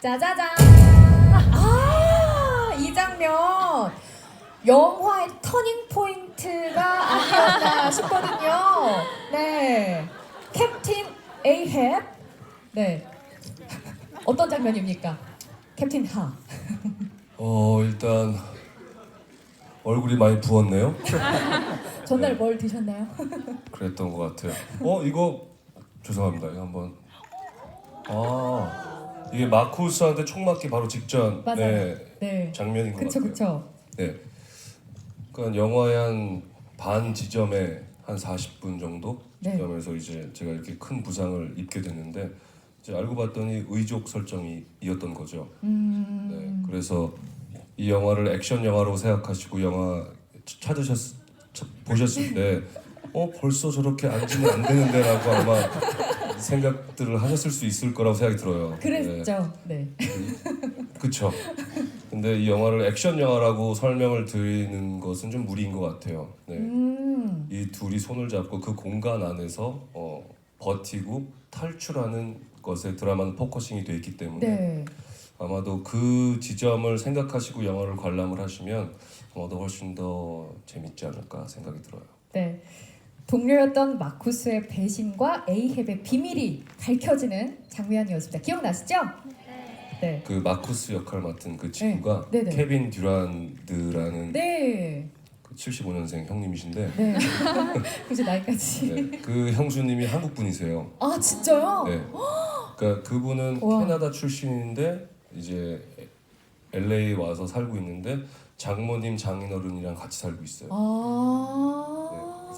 짜자잔. 아, 이 장면. 영화의 터닝 포인트가 아니었나 싶거든요. 네. 캡틴 에이헵. 네. 어떤 장면입니까? 캡틴 하. 어 일단 얼굴이 많이 부었네요. 전날 뭘 드셨나요? 그랬던 것 같아요. 어 이거 죄송합니다. 이거 한번 아 이게 마쿠스한테 총 맞기 바로 직전 맞아요. 네, 네. 장면인 것 그쵸 같아요. 그쵸. 네. 그러니까 영화의 한 반 지점에 한 40분 정도 네. 지점에서 이제 제가 이렇게 큰 부상을 입게 됐는데 이제 알고 봤더니 의족 설정이 이었던 거죠. 음. 네, 그래서 이 영화를 액션 영화로 생각하시고 영화 찾으셨 보셨을 때 어 벌써 저렇게 앉으면 안 되는데라고 아마 생각들을 하셨을 수 있을 거라고 생각이 들어요. 네, 그랬죠. 네. 그쵸. 근데 이 영화를 액션 영화라고 설명을 드리는 것은 좀 무리인 것 같아요. 네. 음. 이 둘이 손을 잡고 그 공간 안에서 어, 버티고 탈출하는 것에 드라마는 포커싱이 돼 있기 때문에 네. 아마도 그 지점을 생각하시고 영화를 관람을 하시면 아마도 훨씬 더 재밌지 않을까 생각이 들어요. 네. 동료였던 마쿠스의 배신과 에이헵의 비밀이 밝혀지는 장면이었습니다. 기억나시죠? 네. 그 마쿠스 역할 맡은 그 친구가 네, 네. 케빈 듀란드라는 네. 그 75년생 형님이신데 네. 굳이 나이까지. 네, 그 형수님이 한국 분이세요. 아 진짜요? 네. 그러니까 그분은 와. 캐나다 출신인데 이제 LA 와서 살고 있는데 장모님 장인어른이랑 같이 살고 있어요. 네, 아.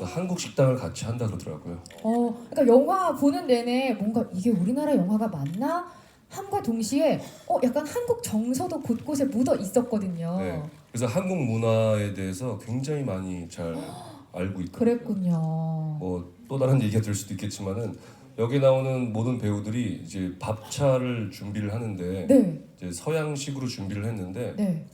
그래서 한국 식당을 같이 한다 그러더라고요. 어, 그러니까 영화 보는 내내 뭔가 이게 우리나라 영화가 맞나? 함과 동시에 어 약간 한국 정서도 곳곳에 묻어 있었거든요. 네. 그래서 한국 문화에 대해서 굉장히 많이 잘 알고 있거든요. 그랬군요. 뭐 또 다른 얘기가 될 수도 있겠지만은 여기 나오는 모든 배우들이 이제 밥차를 준비를 하는데 네, 이제 서양식으로 준비를 했는데 네.